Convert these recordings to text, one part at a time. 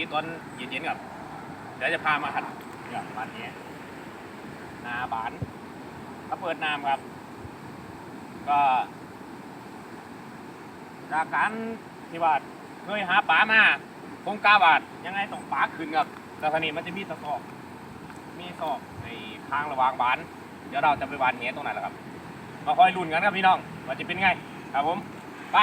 วัสดีตอนเย็นๆครับเดี๋ยวจะพามาหัดเนี่ยบ้านนี้นาบานเขาเปิดน้ำครับ ก็ จากการที่ว่าเคยหาปลามาคงกาบาทยังไงต้องปลาขึ้นครับแต่ครานี้มันจะมีตะกอกมีศอกในทางระหว่างบาน เดี๋ยวเราจะไปวานเงี้ยตรงไหนล่ะครับมาคอยลุ้นกันครับพี่น้องว่าจะเป็นไง ครับผม ไป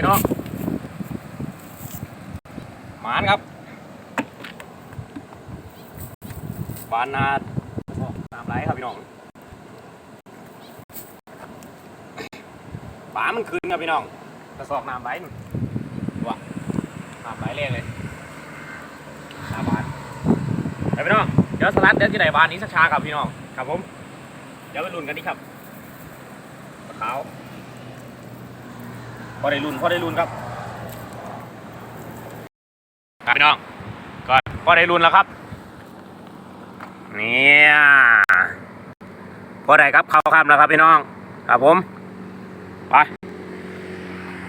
พี่น้องหมานครับ บานนาโอ้น้ำไหลครับพี่น้องป่ามันคืนครับพี่น้องกระสอบน้ำไหลนู่นว้าน้ำไหลเรียกเลยน้ำบานไปพี่น้องเดี๋ยวสลัดเดี๋ยวจะได้บานนี้สักชาครับพี่น้องครับผมเดี๋ยวไปลุ้นกันดีครับปลาขาวพอได้รุ่นพอได้รุ่นครับครับพี่น้องก็พอได้รุ่นแล้วครับ เนี่ยพอได้ครับเข้าคำแล้วครับพี่น้อง ครับผมไป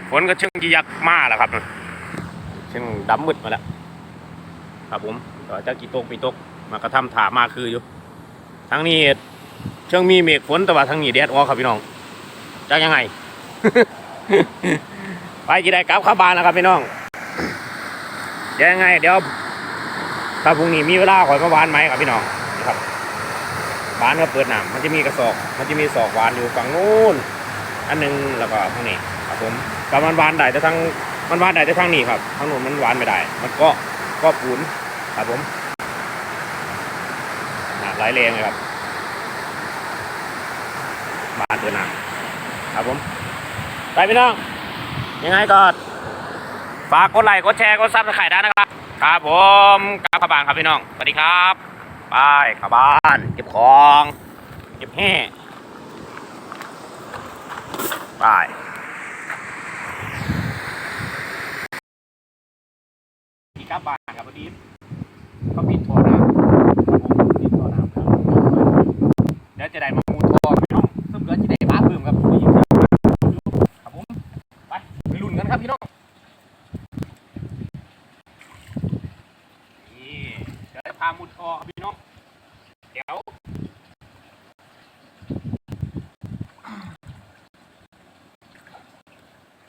ฝนก็เชิงยียักมาแล้วครับเชิงดำมืดมาแล้ว ครับผมก็จะกี่ตกปีตกมากระทำถามาคืออยู่ทั้งนี้เชิงมีเมฆฝนแต่ว่าทั้งนี้แดดออกครับพี่น้องจะยังไง ไปจีได้กลับข้าบ้านแล้วครับพี่น้องเดี๋ยวยังไง เดี๋ยวถ้าพรุ่งนี้มีเวลาขอยมาวานไหมครับพี่น้อง ครับบานก็เปิดหน้ำมันจะมีกระสอบมันจะมีศอกหวานอยู่ฝั่งนู้นอันหนึงแล้วก็ทางนี้ครับผมก็มันหวานได้แต่ทางมันหวานได้แต่ทางนี้ครับทางนู้นมันหวานไม่ได้ มันก็ก็ปูนครับผมน้ำไหลแรงเลยครับบานเปิดหน้ำครับผมไปพี่น้องยังไงก็ฝากกดไลค์กดแชร์กดซับสไครต์ได้นะครับ ครับผมกลับขบานครับพี่น้องสวัสดีครับ ไปเข้าบ้านเก็บของเก็บแห่ไปที่กลับบ้านครับพอดีเขาปิดท่อน้ำครับผมปิดท่อน้ำครับเดี๋ยวจะได้มามูท่อพี่น้องซึ่งเกิดจะได้บ้าเพิ่มครับครับผมไปไปลุ้นกันครับพี่น้อง นี่เดี๋ยวจะพามุดคอครับพี่น้อง เดี๋ยว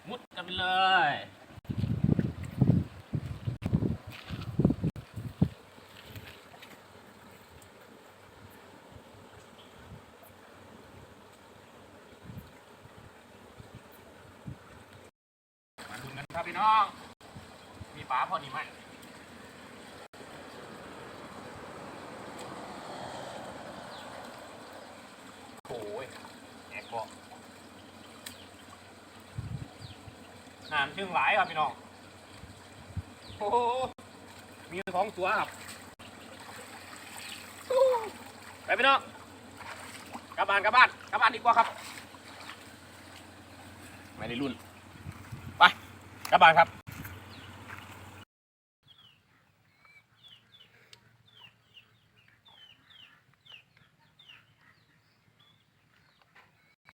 มุดกันไป เลย มาลุ้นกันครับพี่น้อง มีปลาพอดีไหมโอ้ยแอกบอก น้ำชื่งหลายครับพี่น้อง โอ้โหมีสองตัวครับไปพี่น้องกลับบ้านกลับบ้านกลับบ้านดีกว่าครับ ไม่ได้รุ่น ไปกลับบ้านครับ